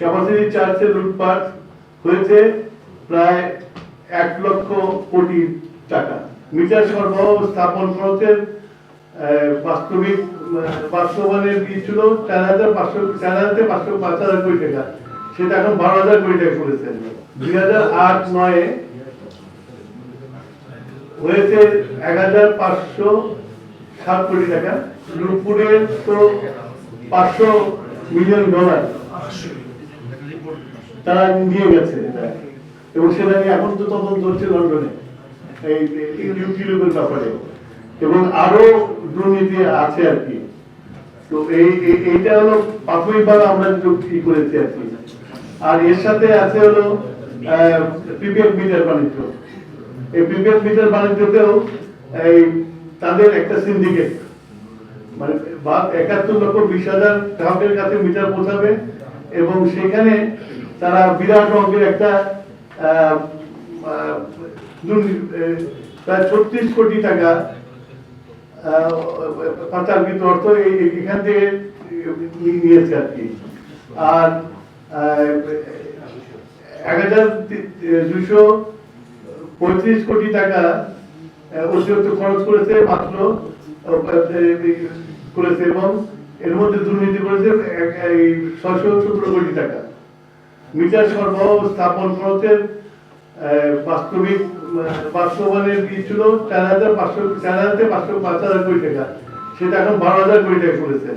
শ্যামাশ্রী চার্চে লুটপাট হয়েছে প্রায় এক লক্ষ কোটি টাকা। মিটার সরবরাহ স্থাপন খরচের বাস্তবিক বাস্তবায়নের দিয়েছিল চার হাজার পাঁচশো, চার হাজার পাঁচশো পাঁচ হাজার কোটি টাকা। সেটা এখন বারো হাজার কোটি টাকা করেছেন দুই হাজার আট নয়ে হয়েছে এক হাজার পাঁচশো সাত কোটি টাকা। রূপপুরের তো পাঁচশো মিলিয়ন ডলার। তারা নিয়ে গেছে। এবং সেটা নিয়ে এখন তো তদন্ত হচ্ছে লন্ডনে, এই ইউটিউবের ব্যাপারে। এবং আরও দুর্নীতি আছে আর কি। তো এই, এই- এইটা হলো প্রাথমিকভাবে আমরা কি করেছি আর কি। আর এর সাথে আছে হলো প্রিপেড মিটার বাণিজ্য। এই প্রিপেড মিটার বাণিজ্যতেও এই তাদের একটা সিন্ডিকেট মানে একাত্তর লক্ষ বিশ হাজার গ্রাহকের কাছে মিটার পৌঁছাবে এবং সেখানে তারা বিরাট অঙ্কের একটা প্রায় ছত্রিশ কোটি টাকা পাচারকৃত অর্থ এখান থেকে নিয়েছে আর কি। আর এক হাজার দুইশো পঁয়ত্রিশ কোটি টাকা অতিরিক্ত খরচ করেছে মাত্র করেছে এবং এর মধ্যে দুর্নীতি করেছে ছয়শো সতেরো কোটি টাকা। মিটার সরবরাহ স্থাপন খরচের বাস্তবিক বাস্তবায়নের দিয়েছিল চার হাজার পাঁচশো চার হাজার পাঁচশো পাঁচ হাজার কোটি টাকা। সেটা এখন বারো হাজার কোটি টাকা করেছেন।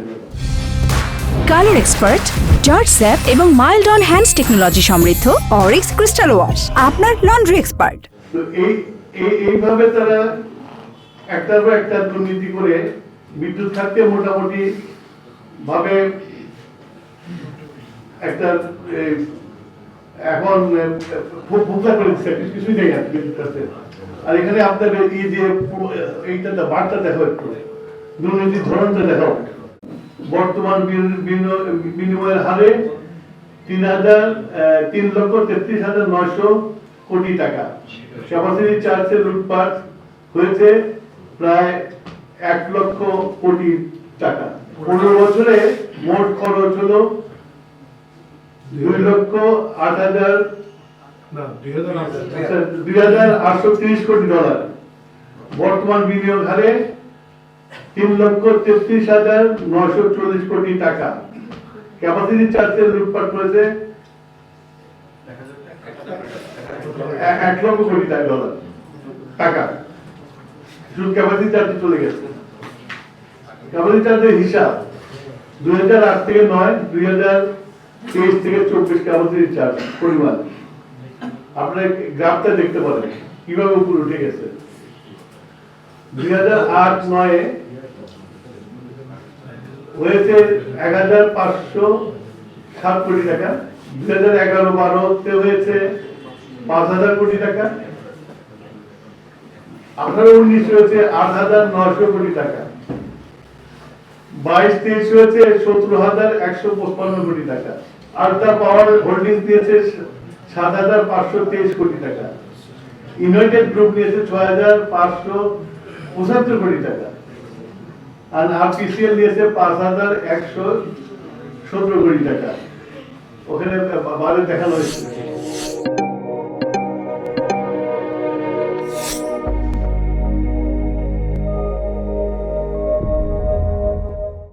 কালার এক্সপার্ট জর্জ স্যাপ এবং মাইল্ড অন হ্যান্ডস টেকনোলজি সমৃদ্ধ অরিক্স ক্রিস্টাল ওয়াশ আপনার লন্ড্রি এক্সপার্ট। তো এই এই- এইভাবে তারা একটার পর একটা দুর্নীতি করে বিদ্যুৎ খাতকে মোটামুটি ভাবে একটা এখন কিছুই নেই আর আর এখানে আপনার এই যে এইটা বার্তা দেখো একটু। দুর্নীতির ধরনটা দেখো বর্তমান বিন- বিন- বিনিময়ের হারে তিন হাজার তিন লক্ষ তেত্রিশ হাজার নয়শো কোটি টাকা। শ্যামাশ্রী চার্চে লুটপাট হয়েছে প্রায় এক লক্ষ কোটি টাকা। পনেরো বছরে মোট খরচ হলো দুই লক্ষ আট হাজার আচ্ছা, দুই হাজার আটশো তিরিশ কোটি ডলার। বর্তমান বিনিয়োগ হারে তিন লক্ষ তেত্রিশ হাজার নয়শো চল্লিশ কোটি টাকা। ক্যাপাসিটি চার্জের লুটপাট করেছে এক লক্ষ কোটি টাকা ডলার। টাকা। শুধু ক্যাপাসিটি চার্জে চলে গেছে। ক্যাপাসিটি চার্জের হিসাব দুই হাজার আট থেকে নয় দুই হাজার তেইশ থেকে চব্বিশ ক্যাপাসিটি চার্জ পরিমাণ। আপনার গ্রাফটা দেখতে পারেন, কীভাবে উপরে উঠে গেছে। দুই হাজার আট নয়ে হয়েছে এক হাজার পাঁচশো সাত কোটি টাকা। দুই হাজার এগারো বারোতে হয়েছে পাঁচ হাজার কোটি টাকা। আঠারো উনিশ হয়েছে আট হাজার নশো কোটি টাকা। বাইশ তেইশ হয়েছে সতেরো হাজার একশো পঁচপান্ন কোটি টাকা। আলট্রা পাওয়ার হোল্ডিং দিয়েছে সাত হাজার পাঁচশো তেইশ কোটি টাকা। ইউনাইটেড গ্রুপ নিয়েছে ছয় হাজার পাঁচশো পঁচাত্তর কোটি টাকা। আর আরপিসিএল নিয়েছে পাঁচ হাজার একশো সতেরো কোটি টাকা। ওখানে বারে দেখানো হয়েছে।